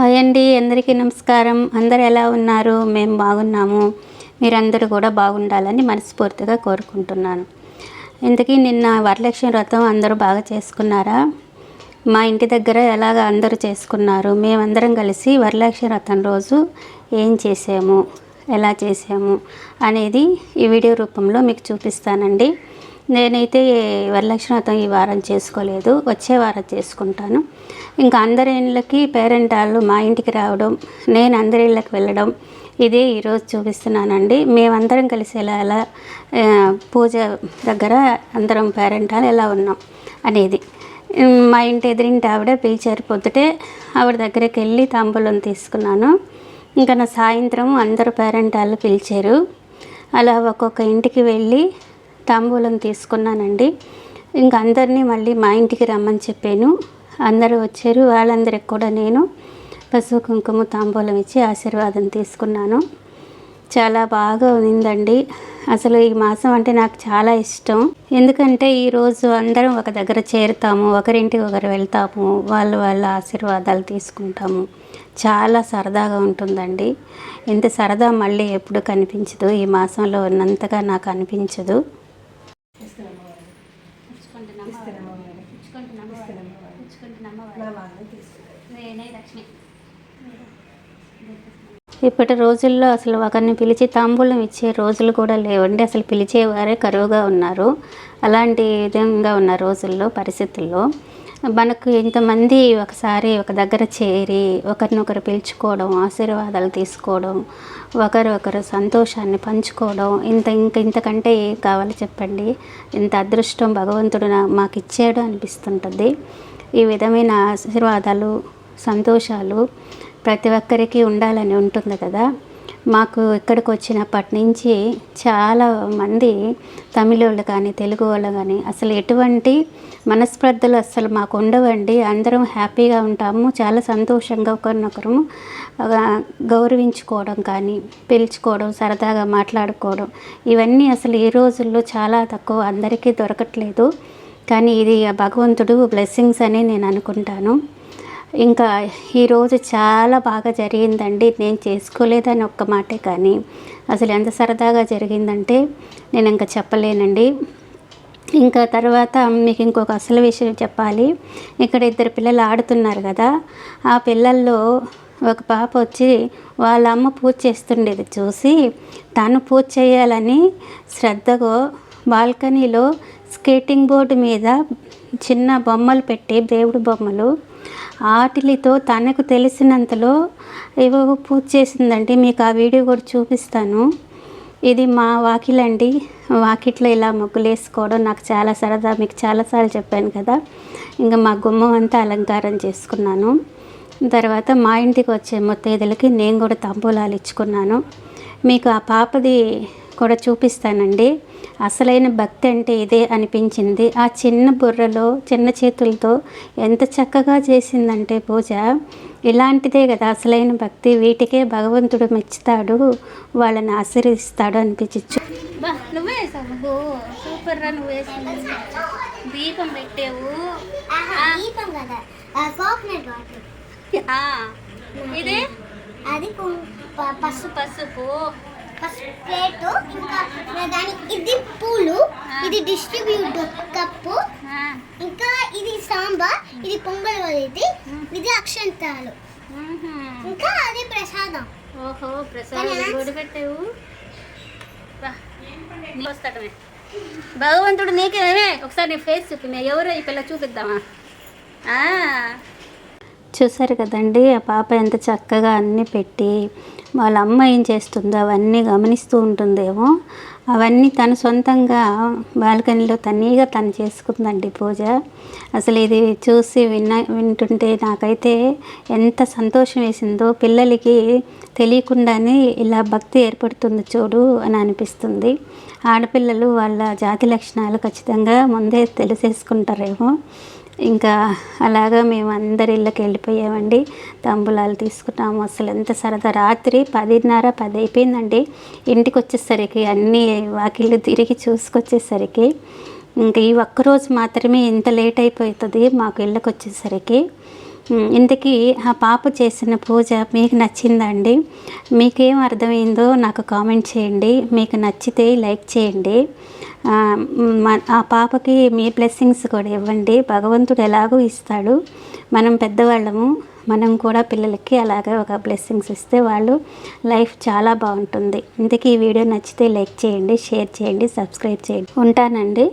Hi అండి అందరికీ నమస్కారం. అందరు ఎలా ఉన్నారు? మేము బాగున్నాము. మీరందరూ కూడా బాగుండాలని మనస్ఫూర్తిగా కోరుకుంటున్నాను. ఇంతకీ నిన్న వరలక్ష్మి వ్రతం అందరూ బాగా చేసుకున్నారా? మా ఇంటి దగ్గర ఎలాగ అందరూ చేసుకున్నారు? మేమందరం కలిసి వరలక్ష్మి వ్రతం రోజు ఏం చేసాము? ఎలా చేసాము? అనేది ఈ వీడియో రూపంలో మీకు చూపిస్తానండి. నేనైతే వరలక్ష్మి వ్రతం ఈ వారం చేసుకోలేదు. వచ్చే వారం చేసుకుంటాను. ఇంకా అందరి ఇళ్ళకి పేరెంట్ వాళ్ళు మా ఇంటికి రావడం నేను అందరి ఇళ్ళకి వెళ్ళడం ఇదే ఈరోజు చూపిస్తున్నానండి. మేమందరం కలిసి ఎలా ఎలా పూజ దగ్గర అందరం పేరెంట్ వాళ్ళు ఎలా ఉన్నాం అనేది. మా ఇంటి ఎదురింటి ఆవిడ పిలిచారు పొద్దుటే. ఆవిడ దగ్గరికి వెళ్ళి తాంబూలం తీసుకున్నాను. ఇంకా నా సాయంత్రం అందరు పేరెంట్ వాళ్ళు పిలిచారు. అలా ఒక్కొక్క ఇంటికి వెళ్ళి తాంబూలం తీసుకున్నానండి. ఇంకా అందరినీ మళ్ళీ మా ఇంటికి రమ్మని చెప్పాను. అందరూ వచ్చారు. వాళ్ళందరికి కూడా నేను పసుపు కుంకుమ తాంబూలం ఇచ్చి ఆశీర్వాదం తీసుకున్నాను. చాలా బాగా ఉందండి. అసలు ఈ మాసం అంటే నాకు చాలా ఇష్టం. ఎందుకంటే ఈరోజు అందరం ఒక దగ్గర చేరుతాము ఒకరింటికి ఒకరు వెళ్తాము వాళ్ళు వాళ్ళ ఆశీర్వాదాలు తీసుకుంటాము. చాలా సరదాగా ఉంటుందండి. ఇంత సరదా మళ్ళీ ఎప్పుడు కనిపించదు. ఈ మాసంలో ఉన్నంతగా నాకు అనిపించదు. ఇప్పటి రోజుల్లో అసలు ఒకరిని పిలిచి తాంబూలం ఇచ్చే రోజులు కూడా లేవండి. అసలు పిలిచేవారే కరువుగా ఉన్నారు. అలాంటి విధంగా ఉన్న రోజుల్లో పరిస్థితుల్లో మనకు ఇంతమంది ఒకసారి ఒక దగ్గర చేరి ఒకరినొకరు పిలుచుకోవడం ఆశీర్వాదాలు తీసుకోవడం ఒకరొకరు సంతోషాన్ని పంచుకోవడం ఇంత ఇంక ఇంతకంటే ఏం కావాలి చెప్పండి? ఇంత అదృష్టం భగవంతుడు మాకు ఇచ్చాడు అనిపిస్తుంటుంది. ఈ విధమైన ఆశీర్వాదాలు సంతోషాలు ప్రతి ఒక్కరికి ఉండాలని ఉంటుంది కదా. మాకు ఇక్కడికి వచ్చినప్పటి నుంచి చాలా మంది తమిళ వాళ్ళు కానీ తెలుగు వాళ్ళు కానీ అసలు ఎటువంటి మనస్పర్ధలు అసలు మాకు ఉండవండి. అందరం హ్యాపీగా ఉంటాము. చాలా సంతోషంగా ఒకరినొకరు గౌరవించుకోవడం కానీ పిలుచుకోవడం సరదాగా మాట్లాడుకోవడం ఇవన్నీ అసలు ఈ రోజుల్లో చాలా తక్కువ అందరికీ దొరకట్లేదు. కానీ ఇది ఆ భగవంతుడు బ్లెస్సింగ్స్ అని నేను అనుకుంటాను. ఇంకా ఈరోజు చాలా బాగా జరిగిందండి. నేను చేసుకోలేదని ఒక్క మాటే కానీ అసలు ఎంత సరదాగా జరిగిందంటే నేను ఇంకా చెప్పలేనండి. ఇంకా తర్వాత మీకు ఇంకొక అసలు విషయం చెప్పాలి. ఇక్కడ ఇద్దరు పిల్లలు ఆడుతున్నారు కదా. ఆ పిల్లల్లో ఒక పాప వచ్చి వాళ్ళ అమ్మ పూజ చేస్తుండేది చూసి తను పూజ చేయాలని శ్రద్ధగా బాల్కనీలో స్కేటింగ్ బోర్డు మీద చిన్న బొమ్మలు పెట్టి దేవుడి బొమ్మలు ఆటిలితో తనకు తెలిసినంతలో ఏవో పూజ చేసిందండి మీకు ఆ వీడియో కూడా చూపిస్తాను. ఇది మా వాకిలండి. వాకిట్లో ఇలా ముగ్గులు వేసుకోవడం నాకు చాలా సరదా మీకు చాలాసార్లు చెప్పాను కదా. ఇంకా మా గుమ్మం అంతా అలంకారం చేసుకున్నాను. తర్వాత మా ఇంటికి వచ్చే ముత్తైదులకి నేను కూడా తంబూలాలు ఇచ్చుకున్నాను. మీకు ఆ పాపది కూడా చూపిస్తానండి. అసలైన భక్తి అంటే ఇదే అనిపించింది. ఆ చిన్న బుర్రలో చిన్న చేతులతో ఎంత చక్కగా చేసిందంటే పూజ. ఇలాంటిదే కదా అసలైన భక్తి. వీటికే భగవంతుడు మెచ్చుతాడు వాళ్ళని ఆశీర్వదిస్తాడు అనిపించచ్చు. బా నువ్వే సూపర్ రా నువ్వు దీపం పెట్టావు. ఆహా, దీపం కదా. కోకోనట్ వాటర్ ఇదే? అది పసుపు. పసుపు. ప్లేట్ ఇంకా దానికి ఇది పూలు ఇది డిస్ట్రిబ్యూటర్ కప్పు ఇంకా ఇది సాంబార్ ఇది పొంగల్ ఇది ఇది అక్షంతాలు. ఇంకా అది ప్రసాదం. ఓహో ప్రసాదం పెట్టావు? వస్తాడమే భగవంతుడు నీకేమే? ఒకసారి నీ ఫేస్ చూపి ఎవరో ఈ పిల్ల చూపిద్దామా? చూసారు కదండి ఆ పాప ఎంత చక్కగా అన్నీ పెట్టి వాళ్ళ అమ్మ ఏం చేస్తుందో అవన్నీ గమనిస్తూ ఉంటుందేమో. అవన్నీ తను సొంతంగా బాల్కనీలో తనీగా తను చేసుకుందండి పూజ. అసలు ఇది చూసి విన్న వింటుంటే నాకైతే ఎంత సంతోషం వేసిందో పిల్లలకి తెలియకుండానే ఇలా భక్తి ఏర్పడుతుంది చూడు అని అనిపిస్తుంది. ఆడపిల్లలు వాళ్ళ జాతి లక్షణాలు ఖచ్చితంగా ముందే తెలిసేసుకుంటారేమో. ఇంకా అలాగా మేము అందరి ఇళ్ళకి వెళ్ళిపోయామండి. తంబులాలు తీసుకున్నాము. అసలు ఎంత సరదా. రాత్రి పదిన్నర పది అయిపోయిందండి ఇంటికి వచ్చేసరికి అన్నీ వాకిళ్ళు తిరిగి చూసుకొచ్చేసరికి ఇంకా ఈ ఒక్కరోజు మాత్రమే ఇంత లేట్ అయిపోతుంది మాకు ఇళ్ళకి వచ్చేసరికి ఇంతకీ ఆ పాప చేసిన పూజ మీకు నచ్చిందండి? మీకేం అర్థమైందో నాకు కామెంట్ చేయండి. మీకు నచ్చితే లైక్ చేయండి. ఆ, మ- ఆ పాపకి మీ బ్లెస్సింగ్స్ కూడా ఇవ్వండి. భగవంతుడు ఎలాగో ఇస్తాడు. మనం పెద్దవాళ్ళము మనం కూడా పిల్లలకి అలాగే ఒక బ్లెస్సింగ్స్ ఇస్తే వాళ్ళు లైఫ్ చాలా బాగుంటుంది. ఇంతకీ ఈ వీడియో నచ్చితే లైక్ చేయండి షేర్ చేయండి సబ్స్క్రైబ్ చేయండి. ఉంటానండి.